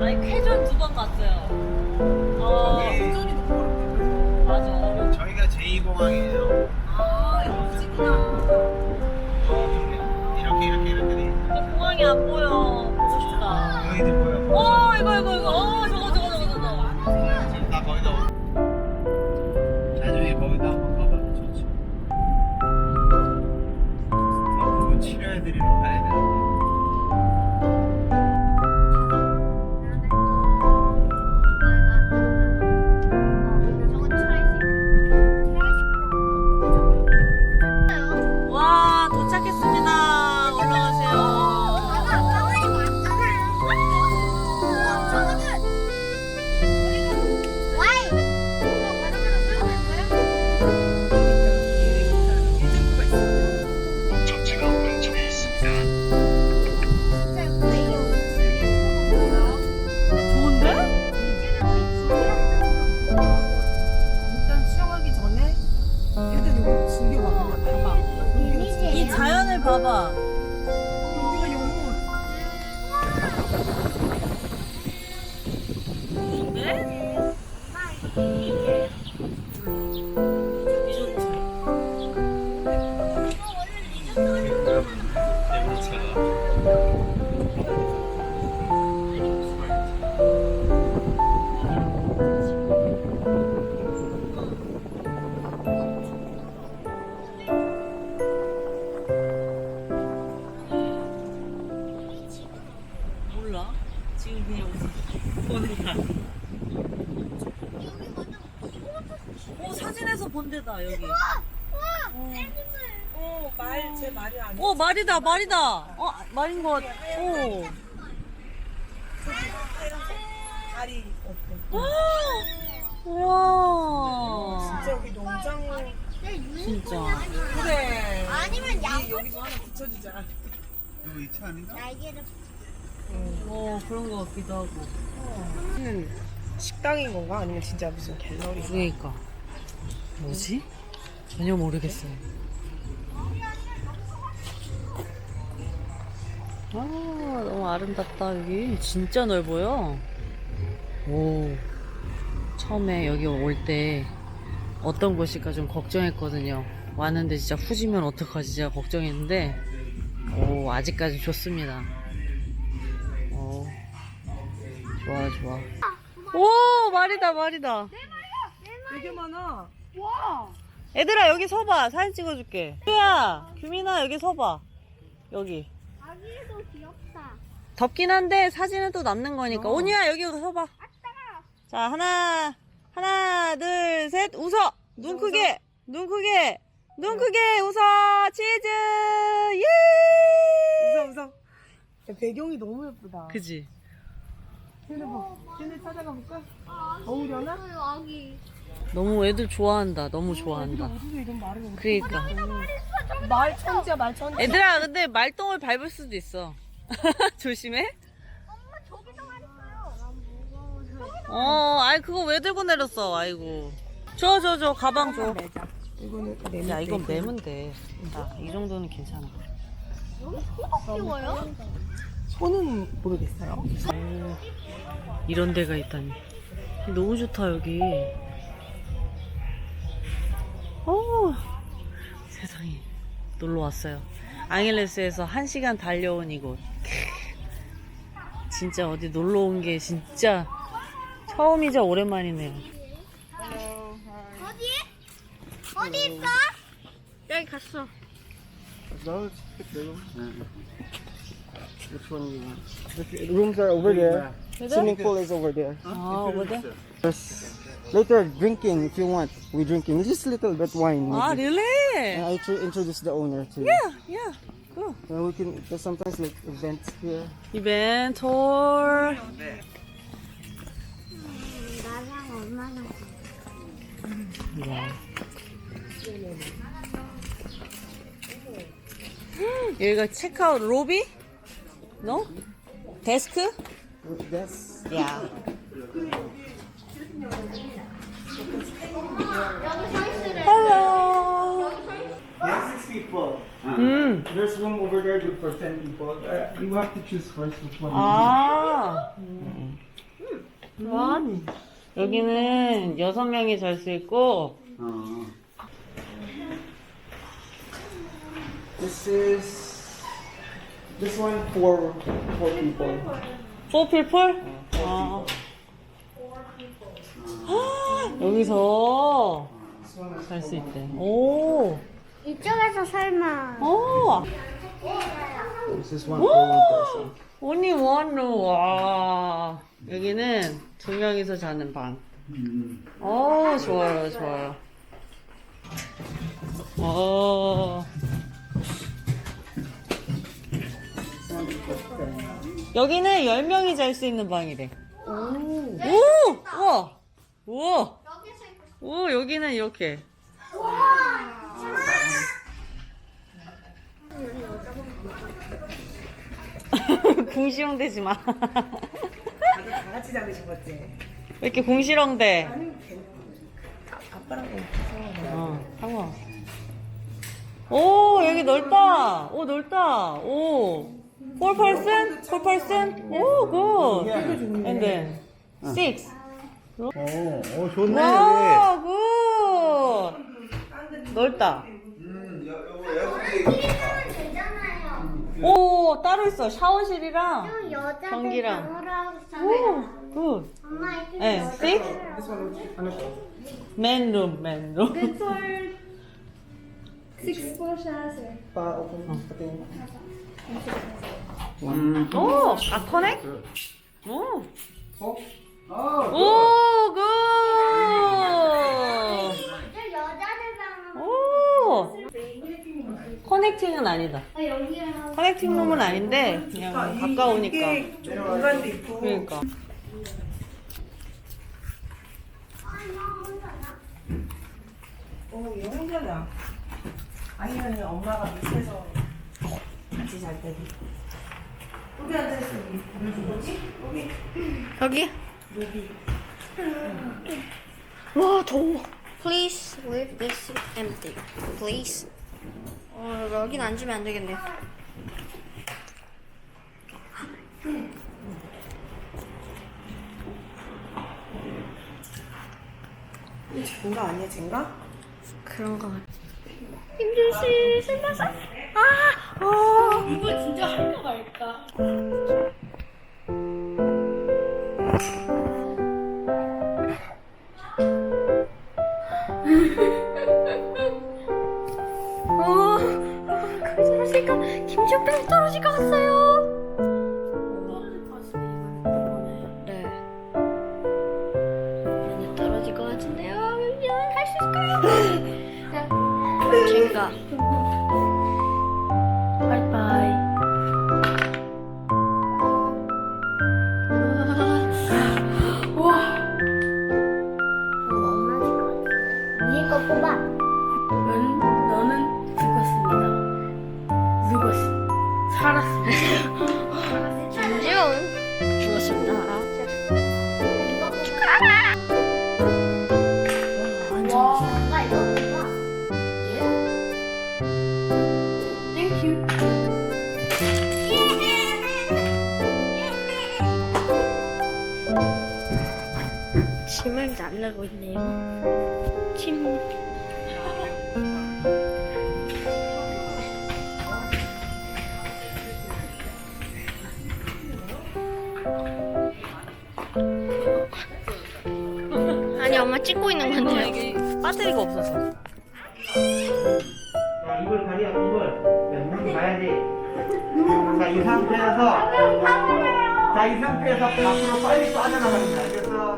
아니 쾌전 두 번 갔어요. 어, 어렵대. 맞아. 어려워. 저희가 제2공항이에요. 자연을 오, 사진에서 본 데다, 여기. 어, 말, 제 말이 아니야. 오, 말이다, 말이다. 어, 말인 것 같아. 오. 다리 없고. 우와. 진짜 여기 농장. 진짜. 그래. 아니면 이양 여기서 하나 붙여주자. 이거 이차 아닌가? 날개를 어, 그런 것 같기도 하고. 는 식당인 건가? 아니면 진짜 무슨 갤러리? 그러니까. 뭐지? 전혀 모르겠어요. 아, 너무 아름답다, 여기. 진짜 넓어요. 오. 처음에 여기 올 때 어떤 곳일까 좀 걱정했거든요. 왔는데 진짜 후지면 어떡하지 제가 걱정했는데, 오, 아직까지 좋습니다. 오. 좋아, 좋아. 오, 말이다, 말이다. 되게 많아. 얘들아 여기 서봐 사진 찍어줄게 규야 규민아 여기 서봐 여기 아기도 귀엽다. 덥긴 한데 사진은 또 남는 거니까 어. 온유야 여기 서봐 자 하나 하나 둘 셋 웃어 눈 웃어, 크게 눈 크게 눈 크게 웃어 치즈 예 웃어, 웃어. 야, 배경이 너무 예쁘다. 그지 쟤네 봐. 쟤네 찾아가 볼까? 어우려나? 아기. 너무 애들 좋아한다 너무 좋아한다 어디서 이런 말을 해? 그러니까 말 천지야, 말 천지. 애들아 근데 말똥을 밟을 수도 있어 조심해 엄마 저기서 말했어요. 어, 아이 그거 왜 들고 내렸어? 아이고. 줘, 줘, 줘. 가방 줘. 매자. 이거는 내 야, 이건 매면 돼. 자, 이 정도는 괜찮아. 귀여워요? 손은 모르겠어요. 오, 이런 데가 있다니. 너무 좋다, 여기. 오, 세상에. 놀러 왔어요. 앙헬레스에서 한 시간 달려온 이곳. 진짜 어디 놀러 온 게 진짜 처음이자 오랜만이네요. 어디? 어디 있어? 여기 갔어. As long as. Which one you want? The rooms are over there. Swimming pool is over there. Oh, over there? Yes. Later, drinking if you want. We're drinking. Just a little bit wine. Oh, really? And I tr- introduce the owner to. Yeah, yeah. Cool. And we can, there's sometimes like events here. Event or. Yeah. 여기가 체크아웃 로비? 너? 데스크? Yes. 야. 헬로. Yes, six people. 음. There's room over there good for ten people. Uh, you have to choose first which one. 아. 여기는 여섯 명이 잘 수 있고 Uh, this is this one for four people. four people? 아. 아, 여기서 잘수 있대. 오. 이쪽에서 설마. 오. this is one for one person. only one room. 와. 여기는 두 명이서 자는 방. 어, 좋아요, 좋아요. 어. 여기는 10명이 잘 수 있는 방이래. 오! 우와! 우와! 여기서 있고 오, 여기는 이렇게. 궁시렁대지 마. 다 같이 자르신 거지? 왜 이렇게 궁시렁대? 아빠랑 어, 상어. 오, 여기 넓다. 오, 넓다. 오. Four person? Four person? 오, good. And then six. 오, 오 좋네. 와, 굿. 넓다. 끼리면 되잖아요. 오, 따로 있어. 샤워실이랑. 좀 여자들 전기랑. 방으로 하고 오. 굿. 엄마 이쪽 네, six? This one is ano? 맨룸, 맨룸. Pa open pati. One. 오, 아, 커넥? 오. Oh. Oh. 오, 굿. 오. 커넥팅은 아니다. 아. 커넥팅 룸은 아닌데 그냥 가까우니까. 이게 좀 공간도 있고. 그러니까. 어, 얘 혼자냐? 아니면 엄마가 밑에서 같이 잘 때도. 여기 앉아있어, 여기. 뭐지? 여기. 여기? 여기. 와 더워. Please leave this empty. Please. 어, 여긴 앉으면 안 되겠네. 이게 젠가 아니야, 젠가? 그런 거 같아. 힘들지, 신나서. 아, 어. 이거 진짜 할까 말까. 어, 그 떨어질까? 김치호빵 떨어질 것 같아요. 네. 많이 떨어질 것 같은데요. 할수 있을까요? 젠가. 거 뽑아. 넌, 너는 죽었습니다. 죽었어. 살았습니다. 김지훈 죽었습니다. 와, 나 이거. 침을 날라고 있네요. 침. 아니 엄마 찍고 있는 건데요. 이게 배터리가 없어서. 자, 입을 가려, 입을. 네, 눈 가야지. 자, 이 상태에서. 자, 이 상태에서 밖으로 빨리 빠져나가는 거야.